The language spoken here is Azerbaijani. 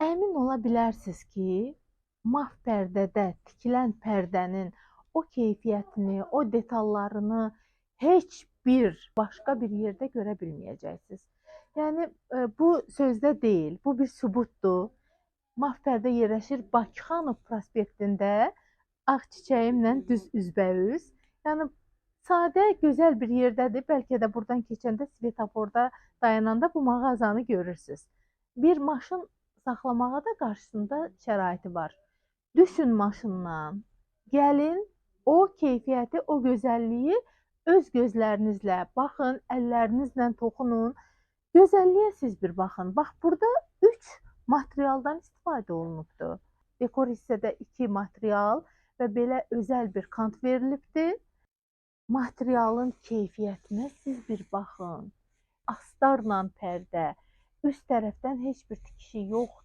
Əmin ola bilərsiniz ki, maf pərdədə tikilən pərdənin o keyfiyyətini, o detallarını heç bir başqa bir yerdə görə bilməyəcəksiniz. Yəni e, bu sözdə deyil, bu bir sübutdur. Maf pərdə yerləşir Bakıxanov prospektində Ağ çiçəyimlə düz üzbəüz. Yəni sadə, gözəl bir yerdədir. Bəlkə də burdan keçəndə svetoforda dayananda bu mağazanı görürsüz. Bir maşın saxlamağa da qarşısında şəraiti var. Düşün maşından, gəlin o keyfiyyəti, o gözəlliyi öz gözlərinizlə baxın, əllərinizlə toxunun. Gözəlliyə siz bir baxın. Bax burada 3 materialdan istifadə olunubdu. Dekor hissədə 2 material və belə özəl bir kant verilibdi. Materialın keyfiyyətinə siz bir baxın. Astarla pərdə, üst tərəfdən heç bir tikişi yoxdur.